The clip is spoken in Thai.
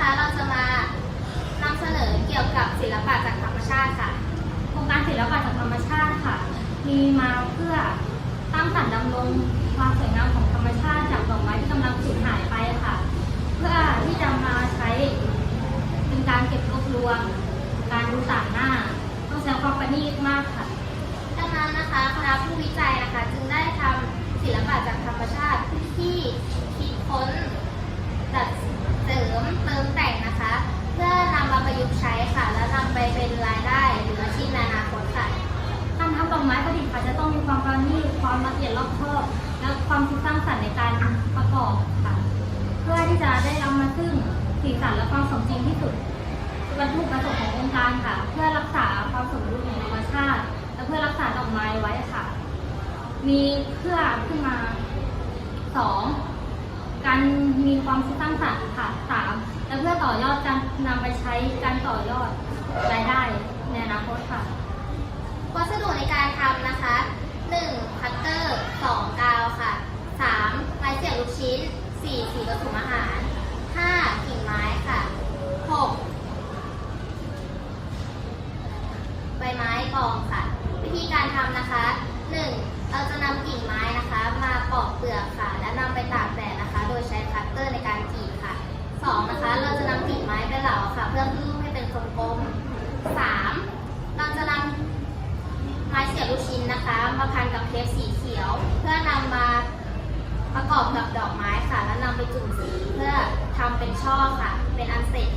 คะเราจะมานำเสนอเกี่ยวกับศิลปะจากธรรมชาติค่ะโครงการศิลปะจากธรรมชาติค่ะ มีมาเพื่อตั้งสรรดำรงความสวยงามของธรรมชาติจากดอกไม้ที่กำลังสูญหายไปค่ะ เพื่อที่จะมาใช้เป็นการเก็บรวบรวม การดูต่างหน้าต้องใช้ความประณีตมากค่ะดังนั้นนะคะคณะผู้วิจัยนะคะจึงได้ทำ ประยุกต์ใช้ค่ะ และนำไปเป็นรายได้หรืออาชีพในอนาคตค่ะ การทำดอกไม้ประดิษฐ์ค่ะจะต้องมีความประณีตความละเอียดรอบคอบ และความคิดสร้างสรรค์ในการประกอบค่ะ เพื่อที่จะได้นำมาซึ่งสีสันและความสมจริงที่สุดวัตถุประสงค์ขององค์การค่ะ เพื่อรักษาความสมดุลของธรรมชาติ และเพื่อรักษาดอกไม้ไว้ค่ะ มีเพื่อขึ้นมาสอง มีความคิดสร้างสรรค์ค่ะสามและเพื่อต่อยอดการนำไปใช้การต่อยอดรายได้ในอนาคตค่ะวัสดุในการทำนะคะ 1. คัตเตอร์ 2. กาวค่ะ 3. ไม้เสียบลูกชิ้น 4. สีผสมอาหาร 5. กิ่งไม้ค่ะ 6. ใบไม้กองค่ะ นะคะมาพันกับเทปสีเขียว เพื่อนำมาประกอบกับดอกไม้ค่ะ แล้วนำไปจุ่มสีเพื่อทำเป็นช่อค่ะ เป็นอันเสร็จ